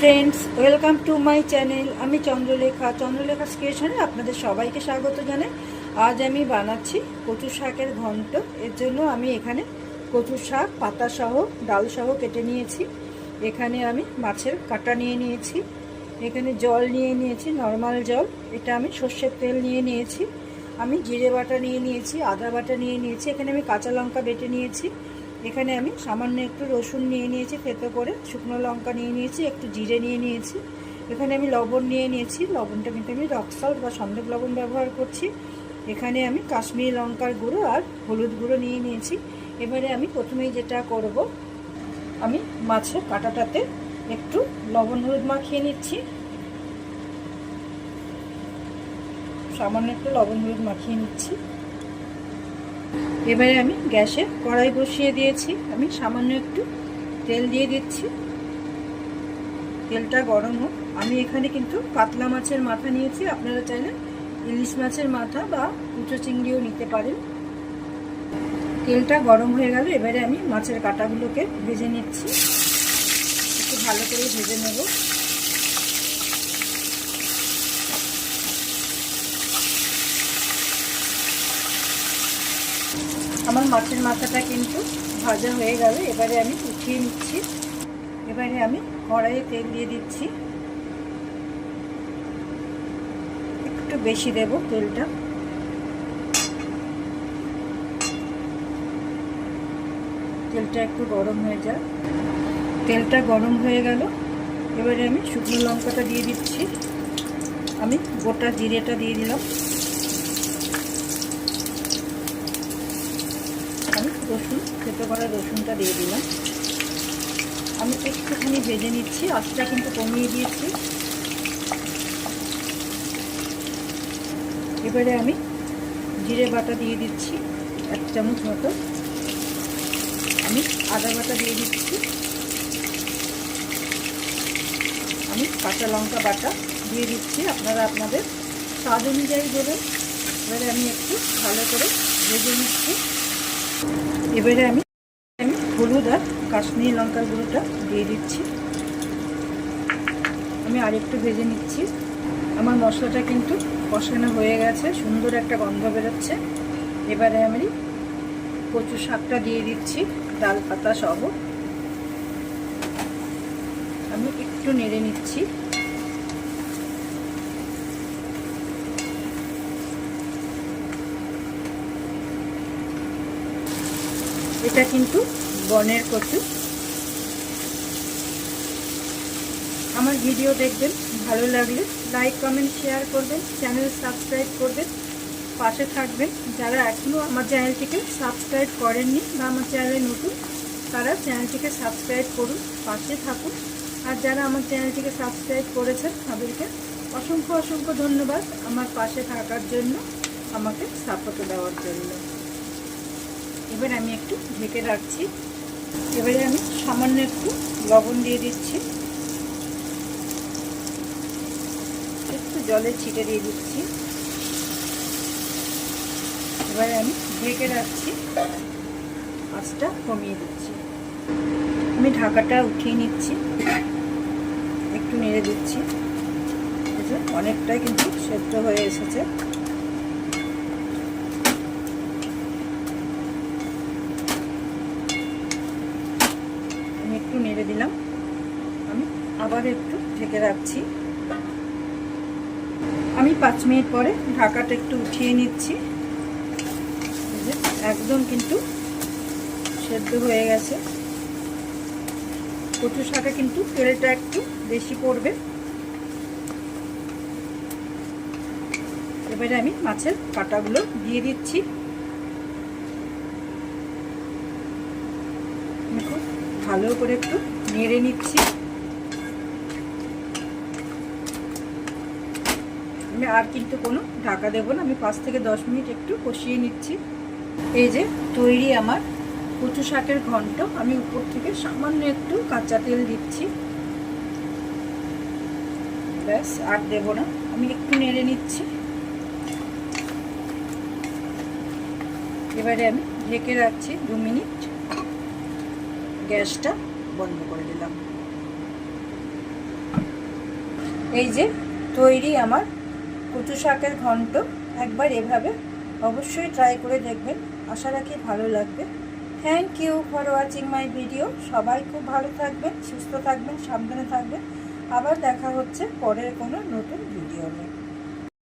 Friends welcome to my channel আমি চন্দ্রলেখা চন্দ্রলেখা স্টেশনে আপনাদের সবাইকে স্বাগত জানাই। আজ আমি বানাচ্ছি কচু শাকের ঘন্ট। এর জন্য আমি এখানে কচু শাক পাতাসহ ডালসহ কেটে নিয়েছি। এখানে আমি মাছের কাটা নিয়ে নিয়েছি। এখানে জল নিয়ে নিয়েছি নর্মাল জল। এটা আমি সর্ষের তেল নিয়ে নিয়েছি। আমি জিরে বাটা নিয়ে নিয়েছি, আদা বাটা নিয়ে নিয়েছি। এখানে আমি কাঁচা লঙ্কা বেটে নিয়েছি। এখানে আমি সামান্য একটু রসুন নিয়ে নিয়েছি, থেতো করে শুকনো লঙ্কা নিয়ে নিয়েছি, একটু জিরে নিয়ে নিয়েছি। এখানে আমি লবণ নিয়ে নিয়েছি, লবণটা কিন্তু আমি রক বা সন্দেহ লবণ ব্যবহার করছি। এখানে আমি কাশ্মীরি লঙ্কার গুঁড়ো আর হলুদ গুঁড়ো নিয়ে নিয়েছি। এবারে আমি প্রথমেই যেটা করব, আমি মাছের কাঁটাটাতে একটু লবণ হলুদ মাখিয়ে নিচ্ছি। সামান্য একটু লবণ হলুদ মাখিয়ে নিচ্ছি। এবারে আমি গ্যাসে কড়াই বসিয়ে দিয়েছি। আমি সামান্য একটু তেল দিয়ে দিচ্ছি। তেলটা গরম হোক। আমি এখানে কিন্তু কাতলা মাছের মাথা নিয়েছি। আপনারা চাইলে ইলিশ মাছের মাথা বা কুচো চিংড়িও নিতে পারেন। তেলটা গরম হয়ে গেল। এবারে আমি মাছের কাটাগুলোকে ভেজে নিচ্ছি। একটু ভালো করে ভেজে নেব। আমার মাছের মাথাটা কিন্তু ভাজা হয়ে গেল। এবারে আমি উঠিয়ে নিচ্ছি। এবারে আমি কড়াইয়ে তেল দিয়ে দিচ্ছি। একটু বেশি দেব তেলটা। তেলটা একটু গরম হয়ে যায় তেলটা গরম হয়ে গেল। এবারে আমি শুকনো লঙ্কাটা দিয়ে দিচ্ছি। আমি গোটা জিরেটা দিয়ে দিলাম আমি রসুন খেতে করা রসুনটা দিয়ে দিলাম। আমি একটুখানি ভেজে নিচ্ছি, আঁচটা কিন্তু কমিয়ে দিয়েছি। এবারে আমি জিরে বাটা দিয়ে দিচ্ছি, এক চামচ মতো। আমি আদা বাটা দিয়ে দিচ্ছি। আমি কাঁচা লঙ্কা বাটা দিয়ে দিচ্ছি, আপনারা আপনাদের স্বাদ অনুযায়ী দেবেন। এবারে আমি একটু ভালো করে ভেজে নিচ্ছি। এবারে আমি আমি হলুদ আর কাশ্মীরি লঙ্কার গুঁড়োটা দিয়ে দিচ্ছি। আমি আরেকটু ভেজে নিচ্ছি। আমার মশলাটা কিন্তু কষানো হয়ে গেছে, সুন্দর একটা গন্ধ বেরোচ্ছে। এবারে আমি কচু শাকটা দিয়ে দিচ্ছি, ডাল পাতা সহ। আমি একটু নেড়ে নিচ্ছি। এটা কিন্তু বনের কচু। আমার ভিডিও দেখবেন, ভালো লাগলে লাইক, কমেন্ট, শেয়ার করবেন, চ্যানেল সাবস্ক্রাইব করবেন, পাশে থাকবেন। যারা এখনও আমার চ্যানেলটিকে সাবস্ক্রাইব করেননি বা আমার চ্যানেলে নতুন, তারা চ্যানেলটিকে সাবস্ক্রাইব করুন, পাশে থাকুন। আর যারা আমার চ্যানেলটিকে সাবস্ক্রাইব করেছেন, তাদেরকে অসংখ্য অসংখ্য ধন্যবাদ আমার পাশে থাকার জন্য, আমাকে সাপোর্ট দেওয়ার জন্য। এবার আমি একটু ঢেকে রাখছি। এবারে আমি সামান্য একটু লবণ দিয়ে দিচ্ছি। একটু জলে ছিটে দিয়ে দিচ্ছি। এবারে আমি ঢেকে রাখছি। আঁচটা কমিয়ে দিচ্ছি। আমি ঢাকাটা উঠিয়ে নিচ্ছি। একটু নেড়ে দিচ্ছি। অনেকটাই কিন্তু সেদ্ধ হয়ে এসেছে আমি একটু নেড়ে দিলাম আমি আবার একটু ঢেকে রাখছি। আমি পাঁচ মিনিট পরে ঢাকাটা একটু উঠিয়ে নিচ্ছি। একদম কিন্তু সেদ্ধ হয়ে গেছে। কচু শাকে কিন্তু তেলটা একটু বেশি পড়বে। এবারে আমি মাছের কাটাগুলো দিয়ে দিচ্ছি। ভালো করে একটু নেড়ে নিচ্ছি। আমি আর কিন্তু কোনো ঢাকা দেবো না, আমি পাঁচ থেকে দশ মিনিট একটু কষিয়ে নিচ্ছি। এই যে তৈরি আমার কচু শাকের ঘন্ট, আমি উপর থেকে সামান্য একটু কাঁচা তেল দিচ্ছি। ব্যাস, আর দেব না, আমি একটু নেড়ে নিচ্ছি। এবারে আমি ঢেকে রাখছি দু মিনিট। গ্যাসটা বন্ধ করে দিলাম। এই যে তৈরি আমার কচু শাকের ঘন্ট, একবার এভাবে অবশ্যই ট্রাই করে দেখবেন। আশা রাখি ভালো লাগবে। Thank you for watching my video সবাই খুব ভালো থাকবেন, সুস্থ থাকবেন, সাবধানে থাকবেন। আবার দেখা হচ্ছে পরের কোনো নতুন ভিডিও নিয়ে।